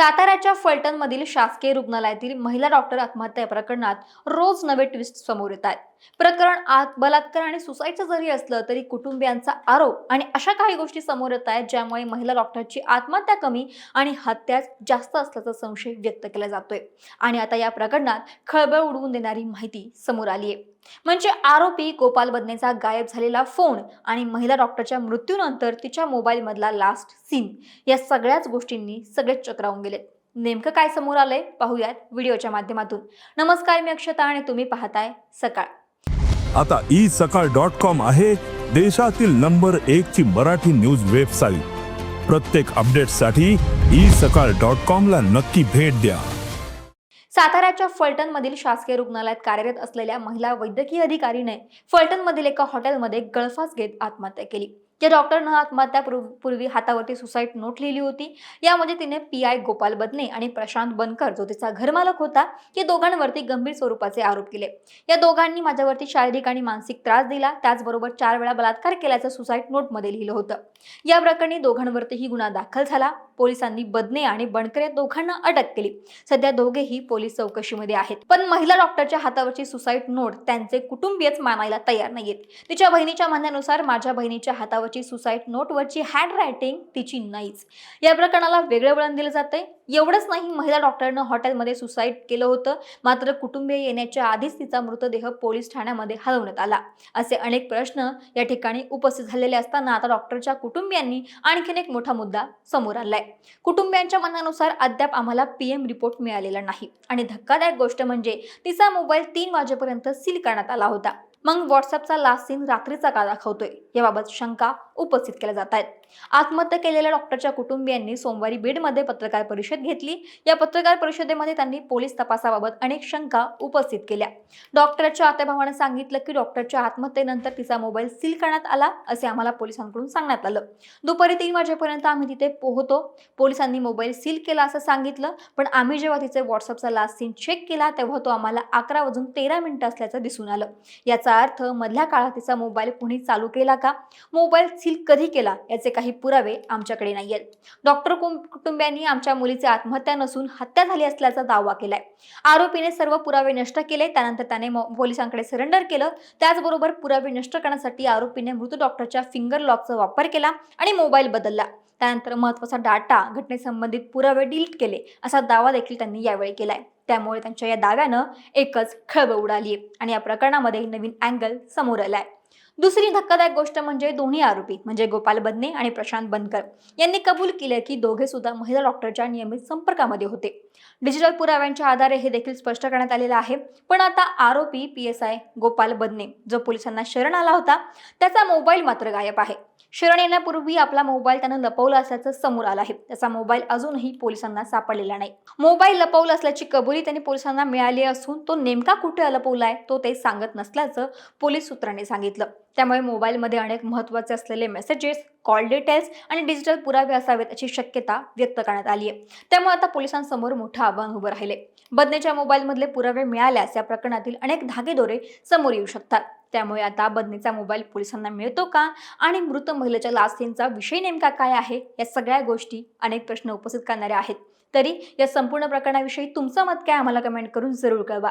साताऱ्याच्या फलटणमधील शासकीय रुग्णालयातील महिला डॉक्टर आत्महत्या प्रकरणात रोज नवे ट्विस्ट समोर येत आहेत. प्रकरण आत बलात्कार आणि सुसाईडचं जरी असलं तरी कुटुंबियांचा आरोप आणि अशा काही गोष्टी समोर येत आहेत ज्यामुळे महिला डॉक्टरची आत्महत्या कमी आणि हत्या जास्त असल्याचा संशय व्यक्त केला जातोय. आणि आता या प्रकरणात खळबळ उडवून देणारी माहिती समोर आली आहे. म्हणजे आरोपी गोपाल बदनेचा गायब झालेला फोन आणि महिला डॉक्टरच्या मृत्यूनंतर तिच्या मोबाईलमधला लास्ट सीन या सगळ्याच गोष्टींनी सगळेच चक्रावून गेलेत. नेमकं काय समोर आलंय पाहूयात व्हिडिओच्या माध्यमातून. नमस्कार मी अक्षता आणि तुम्ही पाहताय सकाळ. आता ई सकाळ डॉट कॉम आहे देशातील नंबर एक ची मराठी न्यूज वेबसाईट प्रत्येक अपडेटसाठी ई सकाळ डॉट कॉम ला नक्की भेट द्या. साताऱ्याच्या फलटणमधील शासकीय रुग्णालयात कार्यरत असलेल्या महिला वैद्यकीय अधिकारीने फलटणमधील एका हॉटेलमध्ये गळफास घेत आत्महत्या केली. या डॉक्टरनं आत्महत्या पूर्व- पूर्वी हातावरती सुसाईड नोट लिहिली होती. यामध्ये तिने पी आय गोपाल बदने आणि प्रशांत बनकर जो तिचा घरमालक होता या दोघांवरती गंभीर स्वरूपाचे आरोप केले. या दोघांनी माझ्यावरती शारीरिक आणि मानसिक त्रास दिला. त्याचबरोबर चार वेळा बलात्कार केल्याचं सुसाईड नोटमध्ये लिहिलं होतं. या प्रकरणी दोघांवरतीही गुन्हा दाखल झाला. पोलिसांनी बदने आणि बनकर या दोघांना अटक केली. सध्या दोघेही पोलीस चौकशीमध्ये आहेत. पण महिला डॉक्टरच्या हातावरची सुसाईड नोट त्यांचे कुटुंबीयच मानायला तयार नाहीयेत. तिच्या बहिणीच्या म्हणण्यानुसार माझ्या बहिणीच्या हातावरची सुसाईड नोटवरची हँड रायटिंग तिची नाहीच. या प्रकरणाला वेगळं वळण दिलं जाते एवढंच नाही महिला डॉक्टरनं हॉटेलमध्ये सुसाईड केलं होतं. मात्र कुटुंबीय येण्याच्या आधीच तिचा मृतदेह पोलीस ठाण्यामध्ये हलवण्यात आला. असे अनेक प्रश्न या ठिकाणी उपस्थित झालेले असताना आता डॉक्टरच्या कुटुंबियांनी आणखीन एक मोठा मुद्दा समोर आलाय कुटुंबियांच्या मनानुसार अद्याप आम्हाला पीएम रिपोर्ट मिळालेला नाही. आणि धक्कादायक गोष्ट म्हणजे तिचा मोबाईल तीन वाजेपर्यंत सील करण्यात आला होता. मग व्हॉट्सअपचा लास्ट सीन रात्रीचा का दाखवतोय? याबाबत शंका उपस्थित केल्या जात आहेत. आत्महत्या केलेल्या डॉक्टरच्या कुटुंबियांनी सोमवारी बीडमध्ये पत्रकार परिषद घेतली. या पत्रकार परिषदेमध्ये त्यांनी पोलीस तपासाबाबत अनेक शंका उपस्थित केल्या. डॉक्टरच्या आत्याभावानं सांगितलं की डॉक्टरच्या आत्महत्येनंतर तिचा मोबाईल सील करण्यात आला असे आम्हाला पोलिसांकडून सांगण्यात आलं. दुपारी तीन वाजेपर्यंत आम्ही तिथे पोहतो पोलिसांनी मोबाईल सील केला असं सांगितलं पण आम्ही जेव्हा तिचे व्हॉट्सअपचा लास्ट सीन चेक केला तेव्हा तो आम्हाला अकरा वाजून तेरा मिनिटं असल्याचं दिसून आलं. याचा अर्थ मधल्या काळात तिचा मोबाईल कुणी चालू केला का? मोबाईल सील कधी केला? याचे काही पुरावे आमच्याकडे नाही आहेत डॉक्टर कुटुंबियांनी आमच्या मुलीची आत्महत्या नसून हत्या झाली असल्याचा दावा केलाय. आरोपीने सर्व पुरावे नष्ट केले त्यानंतर त्याने मो- पोलिसांकडे सरेंडर केलं. त्याचबरोबर पुरावे नष्ट करण्यासाठी आरोपीने मृत डॉक्टरच्या फिंगर लॉकचा वापर केला आणि मोबाईल बदलला. त्यानंतर महत्त्वाचा डाटा घटनेसंबंधित पुरावे डिलीट केले असा दावा देखील त्यांनी यावेळी केलाय. त्यामुळे त्यांच्या या दाव्यानं एकच खळबळ उडाली आणि या प्रकरणामध्ये नवीन अँगल समोर आलाय. दुसरी धक्कादायक गोष्ट म्हणजे दोन्ही आरोपी म्हणजे गोपाल बदने आणि प्रशांत बनकर यांनी कबूल केले की दोघे सुद्धा महिला डॉक्टरच्या नियमित संपर्कामध्ये होते. डिजिटल पुराव्यांच्या आधारे हे देखील स्पष्ट करण्यात आलेलं आहे. पण आता आरोपी P S I Gopal Badne जो पोलिसांना शरण आला होता त्याचा मोबाईल मात्र गायब आहे. शरण येण्यापूर्वी आपला मोबाईल त्यानं लपवला असल्याचं समोर आलं आहे. त्याचा मोबाईल अजूनही पोलिसांना सापडलेला नाही. मोबाईल लपवला असल्याची कबुली त्यांनी पोलिसांना मिळाली असून तो नेमका कुठे लपवलाय तो ते सांगत नसल्याचं पोलीस सूत्रांनी सांगितलं. त्यामुळे मोबाईलमध्ये अनेक महत्त्वाचे असलेले मेसेजेस कॉल डिटेल्स आणि डिजिटल पुरावे असावेत अशी शक्यता व्यक्त करण्यात आली आहे. त्यामुळे आता पोलिसांसमोर मोठं आव्हान उभं राहिले बदनेच्या मोबाईलमधले पुरावे मिळाल्यास या प्रकरणातील अनेक धागेदोरे समोर येऊ शकतात. त्यामुळे आता बदनेचा मोबाईल पोलिसांना मिळतो का? आणि मृत महिलेच्या लास्ट विषय नेमका काय आहे? या सगळ्या गोष्टी अनेक प्रश्न उपस्थित करणाऱ्या आहेत. तरी या संपूर्ण प्रकरणाविषयी तुमचं मत काय? आम्हाला कमेंट करून जरूर कळवा.